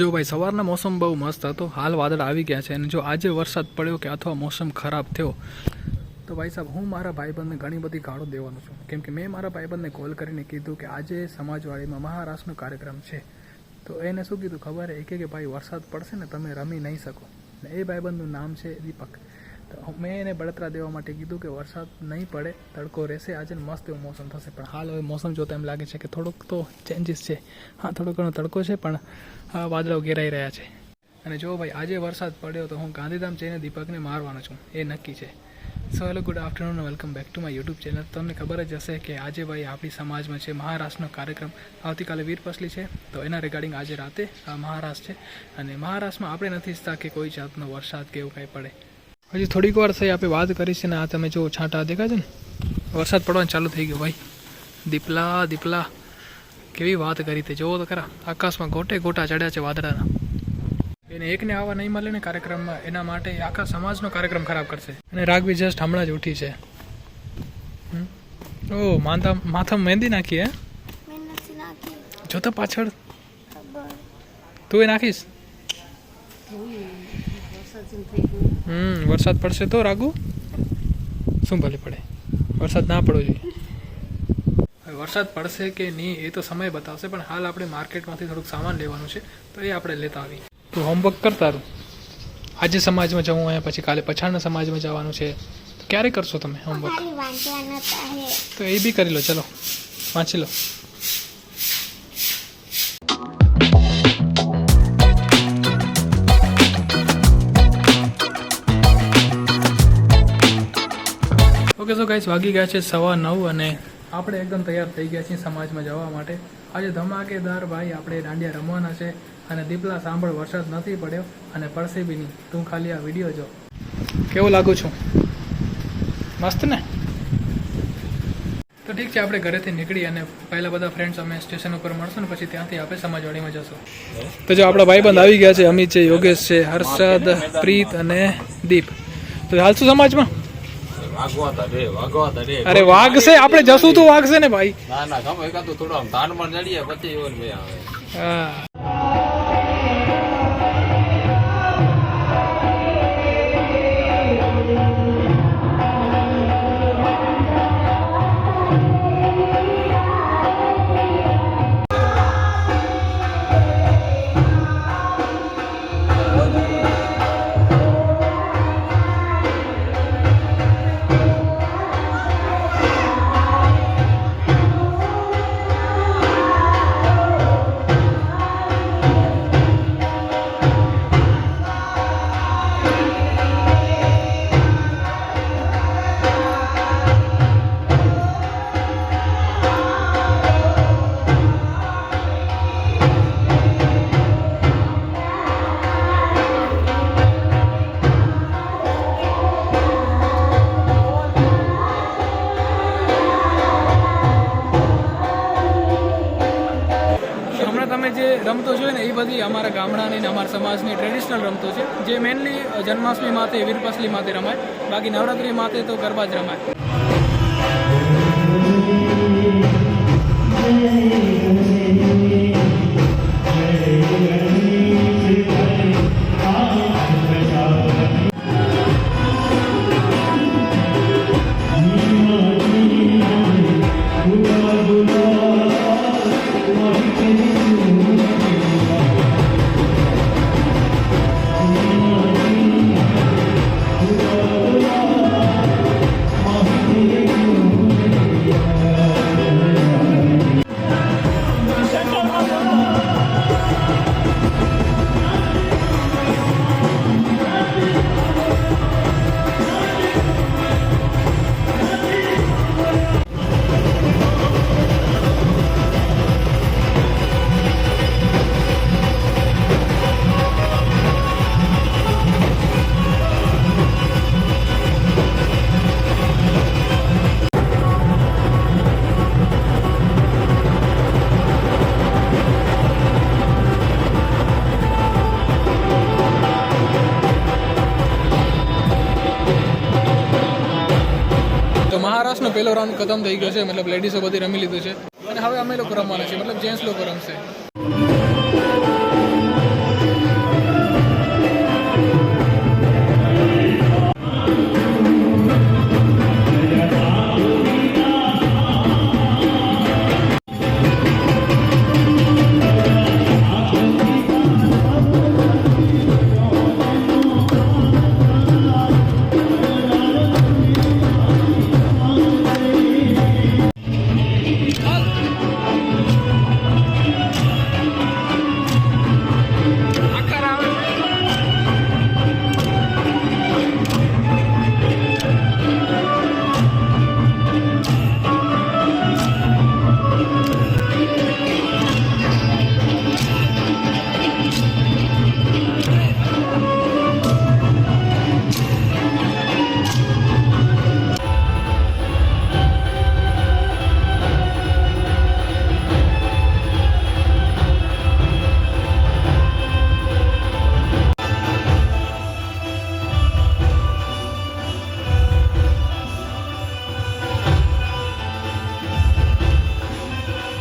જો ભાઈ, સવારના મોસમ બહુ મસ્ત હતો. હાલ વાદળ આવી ગયા છે અને જો આજે વરસાદ પડ્યો કે અથવા મોસમ ખરાબ થયો, તો ભાઈ સાહેબ, હું મારા ભાઈબંધને ઘણી બધી ગાળો દેવાનો છું. કેમ કે મેં મારા ભાઈબંધને કોલ કરીને કીધું કે આજે સમાજવાડીમાં મહારાષ્ટ્રનો કાર્યક્રમ છે. તો એને શું કીધું? ખબર એ કે, ભાઈ, વરસાદ પડશે ને તમે રમી નહીં શકો. એ ભાઈબંધનું નામ છે દીપક. તો મેં એને બળતરા દેવા માટે કીધું કે વરસાદ નહીં પડે, તડકો રહેશે, આજે મસ્ત એવું મોસમ થશે. પણ હાલ હવે મોસમ જોતા એમ લાગે છે કે થોડોક તો ચેન્જીસ છે. હા, થોડો ઘણો તડકો છે, પણ વાદળો ઘેરાઈ રહ્યા છે. અને જો ભાઈ, આજે વરસાદ પડ્યો તો હું ગાંધીધામ જઈને દીપકને મારવાનો છું. એ નક્કી છે. So hello good afternoon welcome back to my YouTube channel તમને ખબર જ હશે કે આજે ભાઈ, આપણી સમાજમાં છે મહારાષ્ટ્રનો કાર્યક્રમ આવતીકાલે વીરપસલી છે. તો એના રિગાર્ડિંગ આજે રાતે મહારાષ્ટ્ર છે. અને મહારાષ્ટ્રમાં આપણે નથી ઈચ્છતા કે કોઈ જાતનો વરસાદ કે એવું કાંઈ પડે. હજી થોડીક વાર થઈ આપણે વાત કરી છે ને આ તમે જો છાંટા દેખાય છે ને વરસાદ પડવાનું ચાલુ થઈ ગયો ભાઈ. દીપલા દીપલા. કેવી વાત કરી તે જોવો તો ખરા. આકાશમાં ગોટે ગોટા ચડ્યા છે વાદળાના. એને એકને આવા નહીં મળે ને કાર્યક્રમમાં એના માટે આખા સમાજનો કાર્યક્રમ ખરાબ કરશે. અને રાગવી જસ્ટ હમણાં જ ઉઠી છે? ઓ માથા માથામાં મહેંદી નાખી હે? જોતા પાછળ. તું એ નાખીશ? હમ વરસાદ પડશે તો રાગુ? શું ભલે પડે. વરસાદ ના પડવો જોઈએ. વરસાદ પડશે કે નહીં એ તો સમય બતાવશે પણ હાલ આપણે માર્કેટમાંથી થોડુંક સામાન લેવાનું છે તો એ આપણે લેતા આવીએ. તું હોમવર્ક કરતા રહું આજે સમાજમાં જવું હોય પછી કાલે પછાડના સમાજમાં જવાનું છે. ક્યારે કરશો તમે હોમવર્ક તો તો એ બી કરી લો ચલો. વાંચી લો. ઓકે સો ગાઈસ વાગી ગયા છે સવા નવ અને આપણે એકદમ તૈયાર થઈ ગયા છીએ સમાજમાં જવા માટે. આજે ધમાકેદાર ભાઈ આપણે દાંડિયા રમવાના છે અને દીપલા સાંભળ વરસાદ નથી પડ્યો અને પડશે બી નહીં તું ખાલી આ વીડિયો જો. કેવું લાગુ છું? મસ્ત ને? તો ઠીક છે આપણે ઘરેથી નીકળી અને પહેલા બધા ફ્રેન્ડ્સ અમે સ્ટેશન ઉપર મળશું ને પછી ત્યાંથી આપણે સમાજવાડીમાં જશું. તો જો આપણા ભાઈબંધ આવી ગયા છે અમિત છે યોગેશ છે હર્ષદ પ્રીત અને દીપ. તો હાલશું સમાજમાં? અરે વાગશે આપણે જશું તો વાગશે ને ભાઈ. ના ના ગમે એકાદું થોડું આમ તાનમાં જડીએ પછી એવો મેં આવે. હા. રમતો જોઈએ ને એ બધી અમારા ગામડાની ને અમારા સમાજની ટ્રેડિશનલ રમતો છે. જે મેનલી જન્માષ્ટમી માથે વીરપસલી માથે રમાય. બાકી નવરાત્રી માથે તો ગરબા જ રમાય. મહારાષ્ટ્રનો પહેલો રાઉન્ડ ખતમ થઈ ગયો છે. મતલબ લેડીઝો બધી રમી લીધું છે. અને હવે અમે લોકો રમવાના છે મતલબ જેન્ટ્સ લોકો રમશે.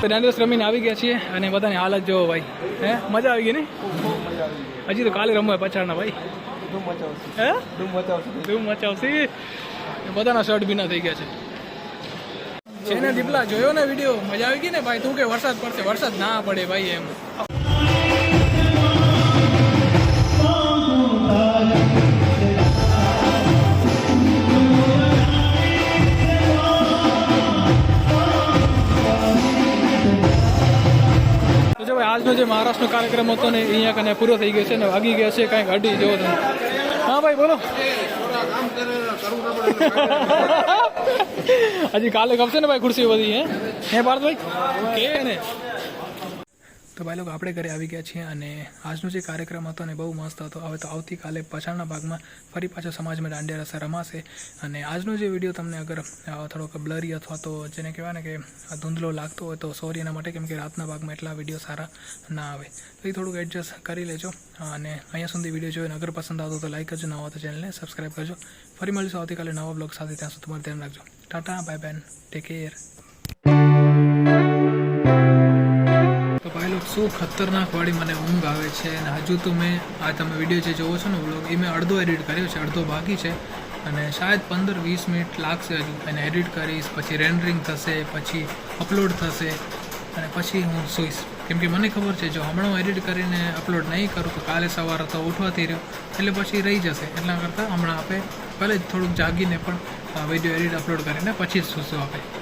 દાંડિયા રસ રમીને આવી ગયા છીએ અને બધાની હાલત જોવો ભાઈ. હે? મજા આવી ગઈ ને? હજી તો કાલે રમવા પછાડના ભાઈ. હે? ધૂમ મચાવશે. બધાના શર્ટ ભીના થઈ ગયા છે. છે ને દીપલા જોયો ને વીડિયો મજા આવી ગઈ ને ભાઈ? તું કે વરસાદ પડશે? વરસાદ ના પડે ભાઈ એમ. આજનો જે મહારાષ્ટ્રનો કાર્યક્રમ હતો ને અહીંયા કને પૂરો થઈ ગયો છે ને વાગી ગયા છે, કાંઈક અડી જેવો તમે હા ભાઈ, બોલો. હજી કાલે ગમશે ને ભાઈ ખુરશી બધી, હે? હે ભારતભાઈ કે ને તો ભાઈ લોકો આપણે ઘરે આવી ગયા છીએ અને આજનો જે કાર્યક્રમ હતો ને બહુ મસ્ત હતો. હવે તો આવતીકાલે પાછળના ભાગમાં ફરી પાછો સમાજમાં દાંડિયા રસા રમાશે. અને આજનો જે વીડિયો તમને અગર થોડોક બ્લરી અથવા તો જેને કહેવાય ને કે ધૂંધલો લાગતો હોય તો સોરી એના માટે, કેમ કે રાતના ભાગમાં એટલા વીડિયો સારા ના આવે. તો એ થોડુંક એડજસ્ટ કરી લેજો. અને અહીંયા સુધી વીડિયો જોઈને અગર પસંદ આવતો તો લાઈક કરજો ન હોય તો ચેનલને સબસ્ક્રાઈબ કરજો. ફરી મળીશું આવતીકાલે નવા બ્લોગ સાથે, ત્યાં સુધી તમારે ધ્યાન રાખજો. ટાટા બાય બેન ટેક કેર શું ખતરનાક વાળી મને ઊંઘ આવે છે અને હજુ તો મેં આ તમે વીડિયો જે જોવો છો ને વ્લોગ એ મેં અડધો એડિટ કર્યો છે, અડધો બાકી છે. અને શાયદ પંદર વીસ મિનિટ લાગશે હજુ. એને એડિટ કરીશ, પછી રેન્ડરિંગ થશે, પછી અપલોડ થશે, અને પછી હું સૂઈશ. કેમ કે મને ખબર છે, જો હમણાં હું એડિટ કરીને અપલોડ નહીં કરું, તો કાલે સવારે તો ઉઠવાથી રહ્યો. એટલે પછી રહી જશે. એટલા કરતાં હમણાં આપણે ભલે જ થોડુંક જાગીને પણ વીડિયો એડિટ અપલોડ કરીને પછી જ સૂશું આપણે